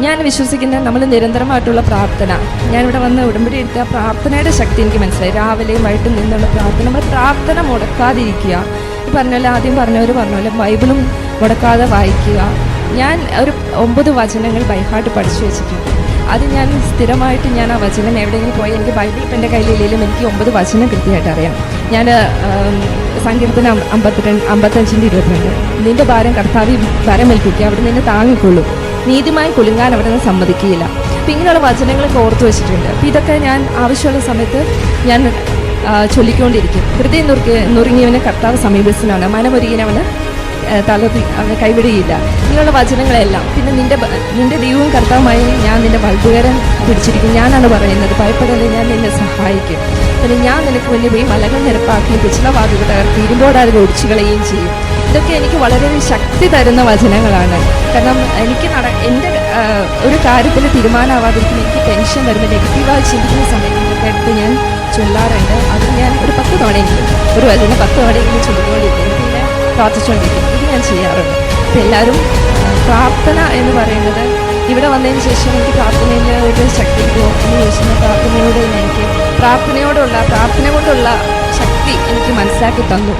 ഞാൻ വിശ്വസിക്കുന്ന നമ്മൾ നിരന്തരമായിട്ടുള്ള പ്രാർത്ഥന. ഞാനിവിടെ വന്ന് ഉടമ്പടി എടുത്ത പ്രാർത്ഥനയുടെ ശക്തി എനിക്ക് മനസ്സിലായി. രാവിലെയും വൈകിട്ടും നിന്നുള്ള പ്രാർത്ഥന. നമ്മൾ പ്രാർത്ഥന മുടക്കാതിരിക്കുക. ഈ പറഞ്ഞ പോലെ ആദ്യം പറഞ്ഞവർ പറഞ്ഞ പോലെ ബൈബിളും മുടക്കാതെ വായിക്കുക. ഞാൻ ഒരു ഒമ്പത് വചനങ്ങൾ ബൈഹാർട്ട് പഠിച്ചു വെച്ചിട്ടുണ്ട്. അത് ഞാൻ സ്ഥിരമായിട്ട് ഞാൻ ആ വചനം എവിടെയെങ്കിലും പോയി എനിക്ക് ബൈബിൾ ഇപ്പം എന്റെ കയ്യിലില്ലെങ്കിലും എനിക്ക് ഒമ്പത് വചനം കൃത്യമായിട്ട് അറിയാം. ഞാൻ സങ്കീർത്തന അമ്പ- അമ്പത്തിരണ്ട് അമ്പത്തഞ്ചിന്റെ ഇരുപത്തിരണ്ട്. നിന്റെ ഭാരം കർത്താവ് ഭാരം ഏൽപ്പിക്കുക. അവിടെ നിന്നെ താങ്ങിക്കൊള്ളും. നീതിമായി കുലുങ്ങാൻ അവിടെ നിന്ന് സമ്മതിക്കുകയില്ല. അപ്പം ഇങ്ങനെയുള്ള വചനങ്ങളൊക്കെ ഓർത്തു വെച്ചിട്ടുണ്ട്. അപ്പം ഇതൊക്കെ ഞാൻ ആവശ്യമുള്ള സമയത്ത് ഞാൻ ചൊല്ലിക്കൊണ്ടിരിക്കും. ഹൃദയം നുറുക്കി നുറുങ്ങിയവനെ കർത്താവ് സമീപസ്ഥനാണ് മനമൊരുങ്ങിയവന് തല അവനെ കൈവിടുകയില്ല. ഇങ്ങനെയുള്ള വചനങ്ങളെല്ലാം. പിന്നെ നിന്റെ നിന്റെ ദൈവവും കർത്താവുമായി ഞാൻ നിന്റെ വലുതുകരം പിടിച്ചിരിക്കും. ഞാനാണ് പറയുന്നത്. ഭയപ്പെടാതെ ഞാൻ നിന്നെ സഹായിക്കും. പിന്നെ ഞാൻ നിനക്ക് മുന്നിൽ പോയി മലകൾ നിരപ്പാക്കുകയും പിച്ചിളവാതുകൾ തകർത്ത് ഇരുമ്പോടാതെ ഒടിച്ചു കളയുകയും ചെയ്യും. ഇതൊക്കെ എനിക്ക് വളരെ ശക്തി തരുന്ന വചനങ്ങളാണ്. കാരണം എനിക്ക് നട എന്റെ ഒരു കാര്യത്തിൽ തീരുമാനമാവാതിരിക്കും എനിക്ക് ടെൻഷൻ വരുമ്പോൾ നെഗറ്റീവായി ചിന്തിക്കുന്ന സമയത്തൊക്കെ എടുത്ത് ഞാൻ ചൊല്ലാറുണ്ട്. അത് ഞാൻ ഒരു പത്ത് തവണയെങ്കിലും ഒരു വചനം പത്ത് തവണയെങ്കിലും ചൊല്ലിക്കൊണ്ടിരിക്കും. പിന്നെ പ്രാർത്ഥിച്ചുകൊണ്ടിരിക്കും. ഇത് ഞാൻ ചെയ്യാറുണ്ട്. അപ്പം എല്ലാവരും പ്രാർത്ഥന എന്ന് പറയുന്നത് ഇവിടെ വന്നതിന് ശേഷം എനിക്ക് പ്രാർത്ഥനയിൽ ഒരു ശക്തി എന്ന് ചോദിച്ചാൽ പ്രാർത്ഥനയോട് എനിക്ക് പ്രാർത്ഥനയോടുള്ള പ്രാർത്ഥന കൊണ്ടുള്ള ശക്തി എനിക്ക് മനസ്സിലാക്കി തന്നു.